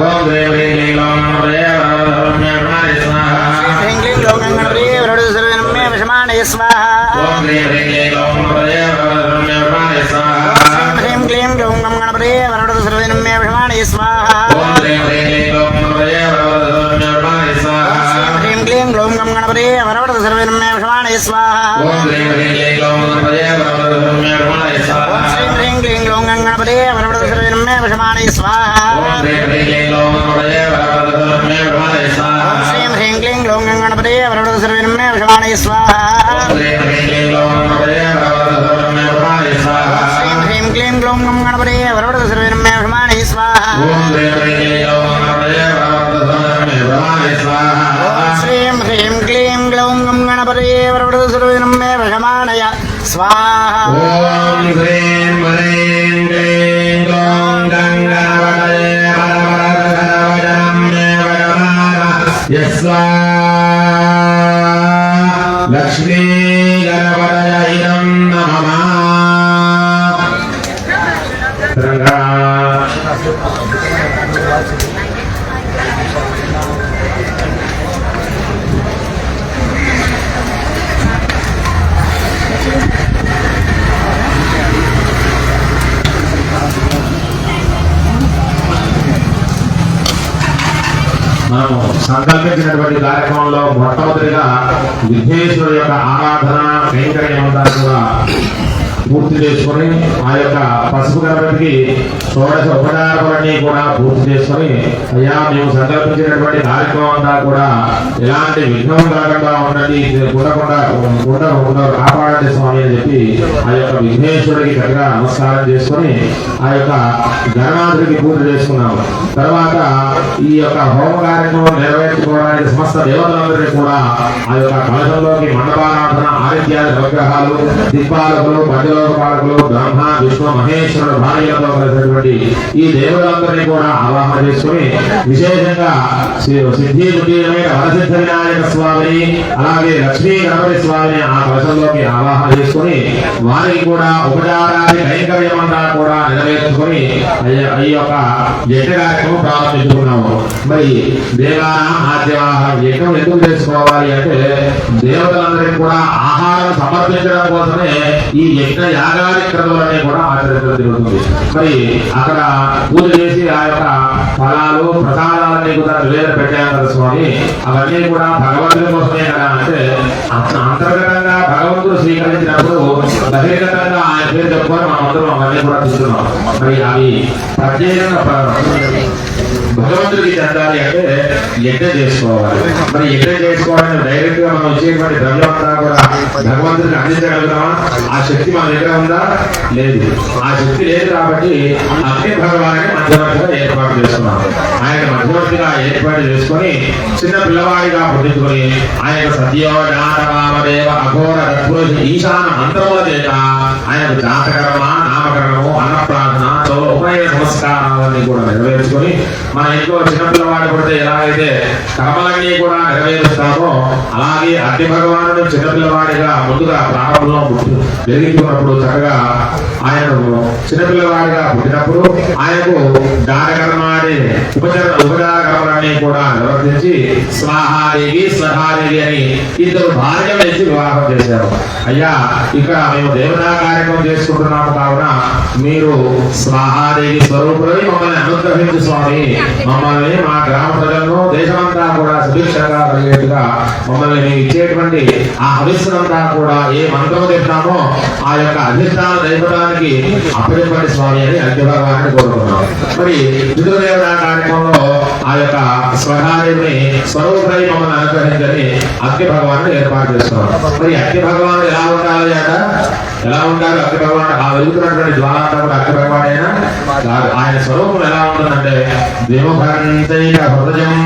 ఓం దేవ లీలం హ్రీం క్లీం గ్లౌం గ్లౌం గంగణపతి వరడు విషమాణయ స్వాహ. ఓం శ్రీం హ్రీం క్లీం గ్లౌం గంగణపతి వరడు సర్వేనమ్మే విషమాణయ స్వాహ. ఓం శ్రీం హ్రీం క్లీం గ్లౌం గంగణపతి విషమాణయ స్వాహ. శ్రీం హ్రీం క్లీం గ్లౌం విషమాణయ స్వాహ. విషమాణయ స్వాహ ఓం హ్రీం హ్రీం క్లీం గ్లౌం గంగావతయే వరవరదవజనమ్మే మనం సంకల్పించినటువంటి కార్యక్రమంలో మొట్టమొదటిగా విఘ్నేశ్వరు యొక్క ఆరాధన కైంకర్యం అంతా కూడా. పూర్తి చేసుకొని ఆ యొక్క పసుపు గణపతికి షోడశ ఉపచారాలన్నీ కూడా పూర్తి చేసుకొని అయ్యా మేము సంకల్పించినటువంటి కార్యక్రమం అంతా కూడా ఎలాంటి విఘ్నం కాకుండా ఉండండి ఉండకుండా ఉండ కాపాడండి స్వామి అని చెప్పి ఆ యొక్క విఘ్నేశ్వరుడికి దగ్గర నమస్కారం చేసుకొని ఆ యొక్క గణనాథుడికి పూజ చేసుకున్నాము. తర్వాత ఈ యొక్క హోమ కార్యక్రమం నెరవేర్చుకోవడానికి సమస్త దేవతలందరినీ కూడా ఆ యొక్క కలశంలోకి మండపారాధన ఆదిత్యాది దీపాలకులు మధ్యలో పంచలోకపాలకులు బ్రహ్మ విశ్వ మహేశ్వరుడు భార్యలతో కలిసినటువంటి ఈ దేవులందరినీ కూడా ఆవాహన చేసుకుని విశేషంగా సిద్ధి బుద్ధిమైన వరసిద్ధ వినాయక స్వామిని అలాగే లక్ష్మీ గణపతి స్వామిని ఆ కలశంలోకి ఆవాహన చేసుకుని వారికి కూడా ఉపచారాన్ని కైంకర్యమంతా కూడా నెరవేర్చుకుని ఈ యొక్క యజ్ఞ కార్యక్రమం ప్రారంభించుకున్నాము. మరి దేవాన ఆద్యవాహనం యజ్ఞం ఎందుకు చేసుకోవాలి అంటే దేవతలందరికీ కూడా ఆహారం సమర్పించడం కోసమే ఈ యజ్ఞ యాగాది క్రతువులన్నీ కూడా ఆచరించడం జరుగుతుంది. మరి అక్కడ పూజ చేసి ఆ యొక్క ఫలాలు ప్రసాదాలన్నీ కూడా నివేదన పెట్టారు కదా స్వామి. అవన్నీ కూడా భగవంతుని కోసమే కదా అంటే అంతర్గతంగా భగవంతుడు స్వీకరించినప్పుడు బహిర్గతంగా ఆయన పేరు చెప్పుకొని మనం అందరం అవన్నీ కూడా చూస్తున్నాం మరి అవి ప్రత్యేకంగా భగవంతుడికి చెందాలి అంటే యజ్ఞం చేసుకోవాలి. మరి యజ్ఞం చేసుకోవాలని డైరెక్ట్గా మనం వచ్చేటువంటి ద్రవ్యం కూడా భగవంతుడికి అందించగలుగుతామా? ఆ శక్తి మన దగ్గర ఉందా? లేదు. ఆ శక్తి లేదు కాబట్టి అగ్ని భగవానికి మధ్యవర్తిగా ఏర్పాటు చేసుకున్నాం. ఆయన మధ్యవర్తిగా ఏర్పాటు చేసుకొని చిన్న పిల్లవాడిగా పుట్టించుకొని ఆయన సత్యో జాతరామదేవ అఘోర రఘురోజు ఈశాన మంత్రముల చేత ఆయన జాతకర్మ నామకరణము అన్నప్ర ఉభయ నమస్కారాలన్నీ కూడా నెరవేర్చుకొని మన ఇంట్లో చిన్నపిల్లవాడు పుడితే ఎలాగైతే కర్మలన్నీ కూడా నెరవేరుస్తామో అలాగే అతి భగవానుడు చిన్నపిల్లవాడిగా ముందుగా ప్రారంభంలో పుట్టి వెలిగించుకున్నప్పుడు చక్కగా ఆయనను చిన్నపిల్లవాడిగా పుట్టినప్పుడు ఆయనకు దానకర్మాడి ఉపచార ఉపచార కర్మలన్నీ కూడా నిర్వర్తించి స్వాహాదేవి స్వహాదేవి అని ఇద్దరు భార్యలు ఇచ్చి వివాహం చేశారు. అయ్యా ఇక్కడ మేము దేవతా కార్యక్రమం చేసుకుంటున్నాము కావున మీరు స్వా మహాదేవి స్వరూపులై మమ్మల్ని అనుగ్రహించు స్వామి. మమ్మల్ని మా గ్రామ ప్రజలను దేశమంతా కూడా సుభిక్షంగా కలిగేట్టుగా మమ్మల్ని మేము ఇచ్చేటువంటి ఆ హవిస్సునంతా కూడా ఏ మంత్రం చెప్తామో ఆ యొక్క అధిష్టాన దైవతానికి అప్పగింపండి స్వామి అని అగ్నిభగవాన్ని కోరుకున్నాం మరి పితృదేవత కార్యక్రమంలో ఆ యొక్క స్వహాదేవిని స్వరూపై మమ్మల్ని అనుగ్రహించని అగ్ని భగవాన్ని ఏర్పాటు చేస్తున్నాం. మరి అగ్ని భగవాన్ ఎలా ఉండాలి అట? ఎలా ఉంటారు అగ్ని భగవాన్ ఆ వెలుగుతున్నటువంటి జ్వాలంతా కూడా అగ్ని భగవాన్ అయినా ఆయన స్వరూపం ఎలా ఉంటుందంటే దేవభంతైన హృదయం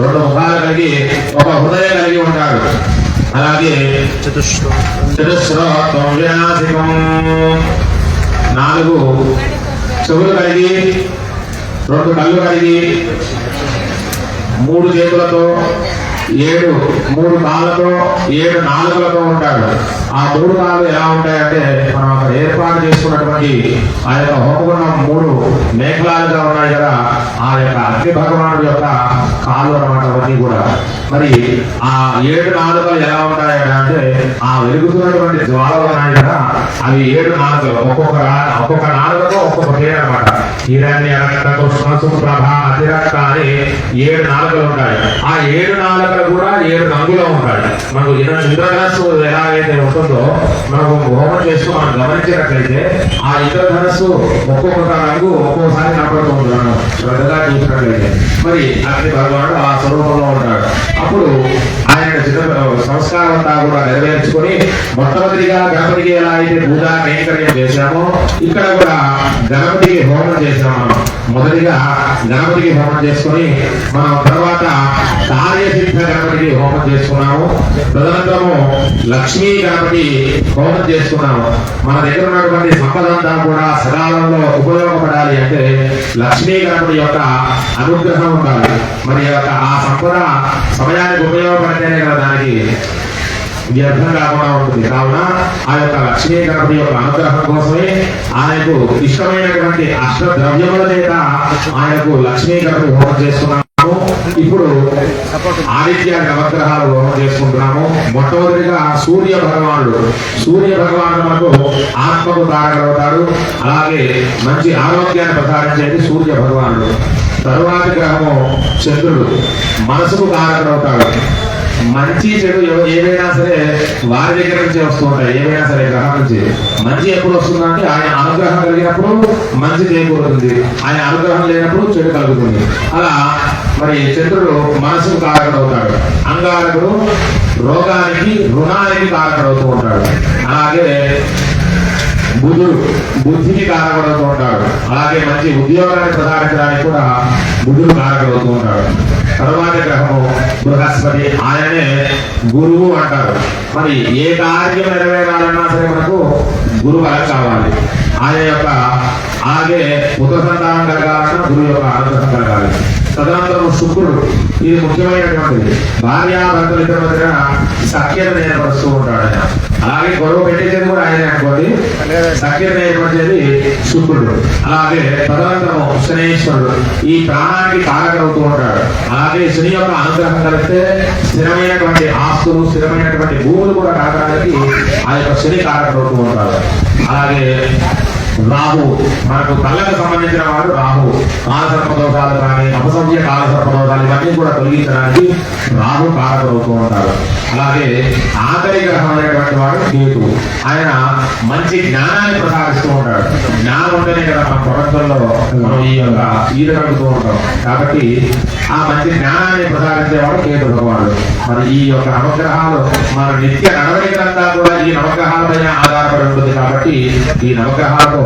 రెండు ముఖాలు కలిగి ఒక హృదయం కలిగి ఉంటాడు. అలాగే చతుశ్రోత్వం వినాశికం నాలుగు చెవులు కలిగి రెండు కళ్ళు కలిగి మూడు చేతులతో ఏడు మూడు కాళ్ళతో ఏడు నాలుగులతో ఉంటాడు. ఆ మూడు కాళ్ళు ఎలా ఉంటాయంటే మనం అక్కడ ఏర్పాటు చేసుకున్నటువంటి ఆ యొక్క హోమగుండం మూడు మేఘలాలుగా ఉన్నాయి కదా ఆ యొక్క అగ్ని భగవానుడు యొక్క కాళ్ళు అన్నమాట అవన్నీ కూడా. మరి ఆ ఏడు నాలుకలు ఎలా ఉంటాయంటే అంటే ఆ వెలుగుతున్నటువంటి జ్వాలలు ఉన్నాయి కదా అవి ఏడు నాలుకలు. ఒక్కొక్క ఒక్కొక్క నాలుగతో ఒక్కొక్క పేరు అనమాట హిరణ్య రక్త కృష్ణ ప్రభ అతిరక్త అని ఏడు నాలుగులు ఉంటాయి. ఆ ఏడు నాలుగు నాలుకలు కూడా ఏడు రంగులో ఉంటాడు మనకు ఇర- ఇంద్రధనస్సు ఎలాగైతే ఉంటుందో మనకు హోమం చేస్తూ మనం గమనించినట్లయితే ఆ ఇంద్రధనస్సు ఒక్కొక్క రంగు ఒక్కోసారి కనపడుతుంది మనం శ్రద్ధగా చూసినట్లయితే. మరి అగ్ని భగవానుడు ఆ స్వరూపంలో ఉంటాడు అప్పుడు ఆయన చిన్న సంస్కారం అంతా కూడా నెరవేర్చుకొని మొట్టమొదటిగా గణపతికి ఎలా అయితే పూజా కైంకర్యం చేశామో ఇక్కడ కూడా గణపతికి హోమం చేశాము మనం మొదటిగా గణపతికి హోమం చేసుకొని మనం తర్వాత కార్యసిద్ధ గణపతికి హోమం చేసుకున్నాము. తదనంతరము లక్ష్మీ గణపతి హోమం చేసుకున్నాము. మన దగ్గర ఉన్నటువంటి సంపదంతా కూడా సకాలంలో ఉపయోగపడాలి అంటే లక్ష్మీ గణపతి యొక్క అనుగ్రహం ఉండాలి. మరి యొక్క ఆ సంపద సమయానికి ఉపయోగపడితేనే కదా దానికి వ్యర్థం కాకుండా ఉంటుంది. కావున ఆ యొక్క లక్ష్మీ గణపతి యొక్క అనుగ్రహం కోసమే ఆయనకు ఇష్టమైనటువంటి అష్ట ద్రవ్యముల చేత ఆయనకు లక్ష్మీ గణపతి హోమం చేసుకున్నాము. ఇప్పుడు ఆదిత్య నవగ్రహాలు హోమం చేసుకుంటున్నాము. మొట్టమొదటిగా సూర్య భగవానుడు. సూర్య భగవానుడు మనకు ఆత్మకు కారకవుతాడు అలాగే మంచి ఆరోగ్యాన్ని ప్రసాదించేది సూర్య భగవానుడు. తరువాతి గ్రహము చంద్రుడు. మనసుకు కారకుడవుతాడు మంచి చెడు ఏవైనా సరే వారి దగ్గర నుంచి వస్తూ ఉంటాయి. ఏవైనా సరే గ్రహం నుంచి. మంచి ఎప్పుడు వస్తుందంటే ఆయన అనుగ్రహం కలిగినప్పుడు మంచి చేకూరుతుంది ఆయన అనుగ్రహం లేనప్పుడు చెడు కలుగుతుంది. అలా మరి చంద్రుడు మనసుకు కారకుడవుతాడు. అంగారకుడు రోగానికి రుణానికి కారకుడవుతూ ఉంటాడు. అలాగే బుధుడు బుద్ధికి కారకుడవుతూ ఉంటాడు అలాగే మంచి ఉద్యోగాన్ని ప్రసాదించడానికి కూడా బుధుడు కారకుడవుతూ ఉంటాడు తరువాతి గ్రహము బృహస్పతి ఆయనే గురువు అంటారు మరి ఏ కార్యం నెరవేరాలన్నా సరే మనకు గురువు అలా కావాలి. ఆయన యొక్క అలాగే పుత్ర సంతానం కలగాలన్నా గురువు యొక్క అనుగ్రహం కలగాలి. తదనంతరం శుక్రుడు. ఇది ముఖ్యమైనటువంటిది. భార్యాభర్తలు ఇద్దరు మధ్య సఖ్యత ఏర్పరుస్తూ ఉంటాడు ఆయన. అలాగే గొడవ పెట్టేది కూడా ఆయన అనుకోండి. సఖ్యత ఏర్పరిచేది శుక్రుడు. అలాగే తదనంతరం శనేశ్వరుడు. ఈ ప్రాణానికి కారకవుతూ ఉంటాడు. అలాగే శని యొక్క అనుగ్రహం కలిగితే స్థిరమైనటువంటి ఆస్తులు స్థిరమైనటువంటి భూములు కూడా కాకడానికి ఆ యొక్క శని కారకవుతూ ఉంటాడు. అలాగే రాహు. మనకు కళ్ళకు సంబంధించిన వాడు రాహు. కాలసర్ప దోషాలు కానీ అపసవ్య కాల దోషాలు ఇవన్నీ కూడా తొలగించడానికి రాహు కారకులవుతూ ఉంటారు. అలాగే ఆఖరి గ్రహం అనేటువంటి వాడు కేతు. ఆయన మంచి జ్ఞానాన్ని ప్రసాదిస్తూ ఉంటాడు. జ్ఞానం ఉంటేనే కదా మన ప్రపంచంలో మనం ఈ యొక్క ఈదగలుగుతూ ఉంటాం. కాబట్టి ఆ మంచి జ్ఞానాన్ని ప్రసాదించేవాడు కేతు భగవానుడు. మరి ఈ యొక్క నవగ్రహాలు మన నిత్య నడవడికంతా కూడా ఈ నవగ్రహాలపైన ఆధారపడి ఉంటుంది కాబట్టి ఈ నవగ్రహాలతో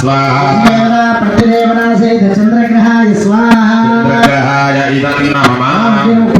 స్వాహ ప్రతిదేవతా సహిత సూర్యగ్రహాయ స్వాహ. ఓం చంద్రగ్రహాయ ఇదం నమః. ఆప్యాయ సర్వే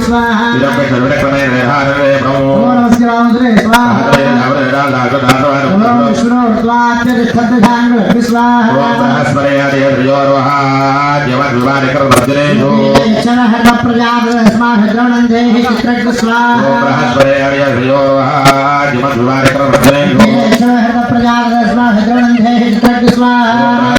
స్వాహ. నమస్కారం స్వాహ. विष्णु स्वात्यतिष्ठद्विधाङ्ग विश्वाः स्मरेयादेवयोर्वहाद्यवद्विवादिकृतभद्रेषु प्रजापतिस्माभिद्रवणन्देः चित्रकृस्वाहयोर्वहाद्यवद्विवादिकृतभद्रेषु प्रजापतिस्माभिद्रवणन्देः चित्रकृस्वाहा